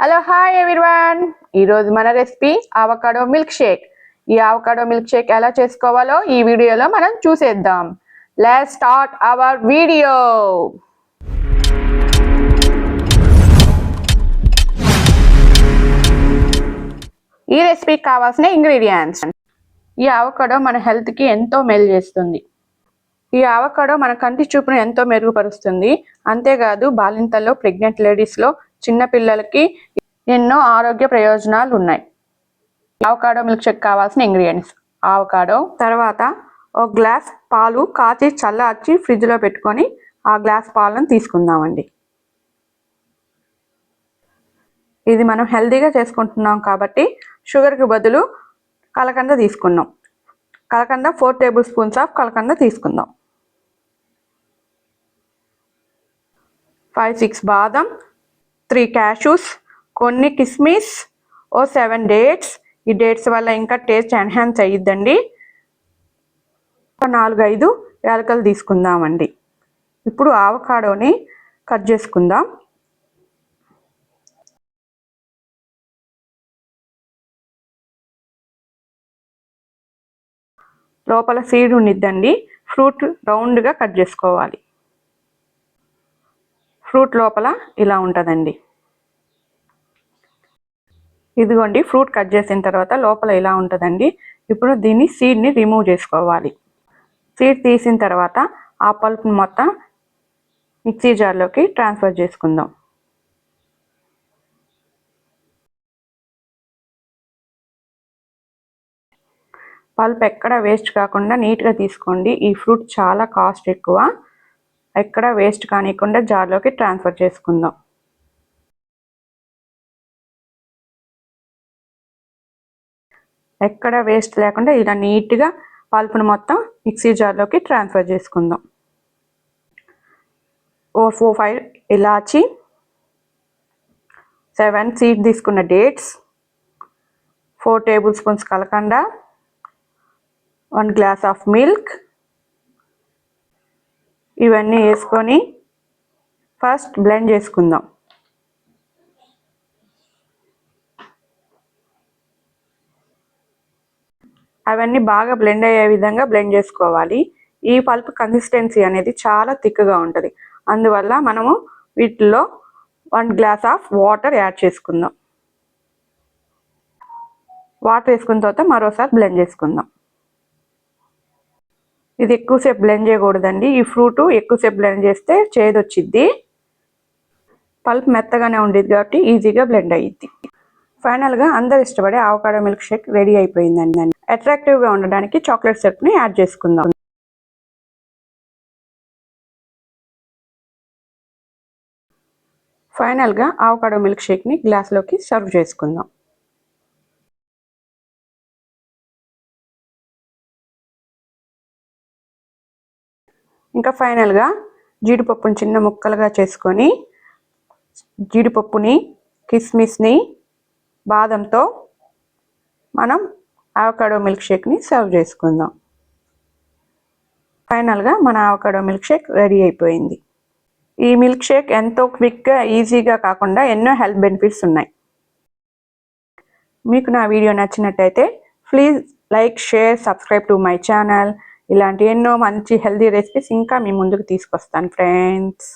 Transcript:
Hello hi everyone ఈరోజు మన recipe avocado milk shake ఈ ఆవకాడో మిల్క్ షేక్ ఎలా చేసుకోవాలో ఈ వీడియోలో మనం చూసేద్దాం. లెట్ స్టార్ట్ అవర్ వీడియో ఈ రెసిపీకి కావాల్సిన ఇంగ్రీడియంట్స్ ఈ ఆవకాడో మన హెల్త్కి ఎంతో మేలు చేస్తుంది. ఈ ఆవకాడో మన కంటి చూపును ఎంతో మెరుగుపరుస్తుంది. అంతేకాదు బాలింతల్లో ప్రెగ్నెంట్ లేడీస్లో చిన్నపిల్లలకి ఎన్నో ఆరోగ్య ప్రయోజనాలు ఉన్నాయి. ఆవకాడో మిల్క్ షేక్ కావాల్సిన ఇంగ్రీడియంట్స్ ఆవకాడో తర్వాత ఒక గ్లాస్ పాలు కాచి చల్లార్చి ఫ్రిడ్జ్లో పెట్టుకొని ఆ గ్లాస్ పాలను తీసుకుందామండి. ఇది మనం హెల్తీగా చేసుకుంటున్నాం కాబట్టి షుగర్కి బదులు కలకంద తీసుకున్నాం. కలకంద ఫోర్ టేబుల్ స్పూన్స్ ఆఫ్ కలకంద తీసుకుందాం. ఫైవ్ సిక్స్ బాదం త్రీ క్యాషూస్ కొన్ని కిస్మిస్ ఓ సెవెన్ డేట్స్. ఈ డేట్స్ వల్ల ఇంకా టేస్ట్ ఎన్హాన్స్ అయ్యిద్దండి ఒక నాలుగు ఐదు యాలకలు తీసుకుందామండి. ఇప్పుడు ఆవకాడోని కట్ చేసుకుందాం. లోపల సీడ్ ఉండిద్దండి. ఫ్రూట్ రౌండ్గా కట్ చేసుకోవాలి. ఫ్రూట్ లోపల ఇలా ఉంటుందండి. ఇదిగోండి ఫ్రూట్ కట్ చేసిన తర్వాత లోపల ఇలా ఉంటుందండి. ఇప్పుడు దీన్ని సీడ్ని రిమూవ్ చేసుకోవాలి. సీడ్ తీసిన తర్వాత ఆ పల్ప్ మొత్తం మిక్సీ జార్లోకి ట్రాన్స్ఫర్ చేసుకుందాం. పల్ప్ ఎక్కడ వేస్ట్ కాకుండా నీట్గా తీసుకోండి. ఈ ఫ్రూట్ చాలా కాస్ట్ ఎక్కువ. ఎక్కడ వేస్ట్ కానివ్వకుండా జార్లోకి ట్రాన్స్ఫర్ చేసుకుందాం. ఎక్కడ వేస్ట్ లేకుండా ఇలా నీట్గా పల్పును మొత్తం మిక్సీ జార్లోకి ట్రాన్స్ఫర్ చేసుకుందాం. ఓ ఫోర్ ఫైవ్ ఇలాచి సెవెన్ సీడ్ తీసుకున్న డేట్స్ ఫోర్ టేబుల్ స్పూన్స్ కలకండ వన్ గ్లాస్ ఆఫ్ మిల్క్ ఇవన్నీ వేసుకొని ఫస్ట్ బ్లెండ్ చేసుకుందాం. అవన్నీ బాగా బ్లెండ్ అయ్యే విధంగా బ్లెండ్ చేసుకోవాలి. ఈ పల్ప్ కన్సిస్టెన్సీ అనేది చాలా థిక్గా ఉంటుంది. అందువల్ల మనము వీటిలో one glass of water add చేసుకుందాం. వాటర్ వేసుకున్న తర్వాత మరోసారి బ్లెండ్ చేసుకుందాం. ఇది ఎక్కువసేపు బ్లెండ్ చేయకూడదండి. ఈ ఫ్రూట్ ఎక్కువసేపు బ్లెండ్ చేస్తే చేదొచ్చిద్ది. పల్ప్ మెత్తగానే ఉండేది కాబట్టి ఈజీగా బ్లెండ్ అయ్యిద్ది ఫైనల్గా అందరు ఇష్టపడే ఆవకాడో మిల్క్ షేక్ రెడీ అయిపోయిందండి. అట్రాక్టివ్గా ఉండడానికి చాక్లెట్ సెట్ని యాడ్ చేసుకుందాం. ఫైనల్గా ఆవకాడో మిల్క్ షేక్ని గ్లాస్లోకి సర్వ్ చేసుకుందాం. ఇంకా ఫైనల్గా జీడిపప్పుని చిన్న ముక్కలుగా చేసుకొని జీడిపప్పుని కిస్మిస్ని బాదంతో మనం ఆవకాడో మిల్క్ షేక్ని సర్వ్ చేసుకుందాం. ఫైనల్గా మన ఆవకాడో మిల్క్ షేక్ రెడీ అయిపోయింది. ఈ మిల్క్ షేక్ ఎంతో క్విక్గా ఈజీగా కాకుండా ఎన్నో హెల్త్ బెనిఫిట్స్ ఉన్నాయి. మీకు నా వీడియో నచ్చినట్టయితే please like share subscribe to my channel. ఇలాంటి ఎన్నో మంచి హెల్తీ రెసిపీస్ ఇంకా మీ ముందుకు తీసుకొస్తాను ఫ్రెండ్స్.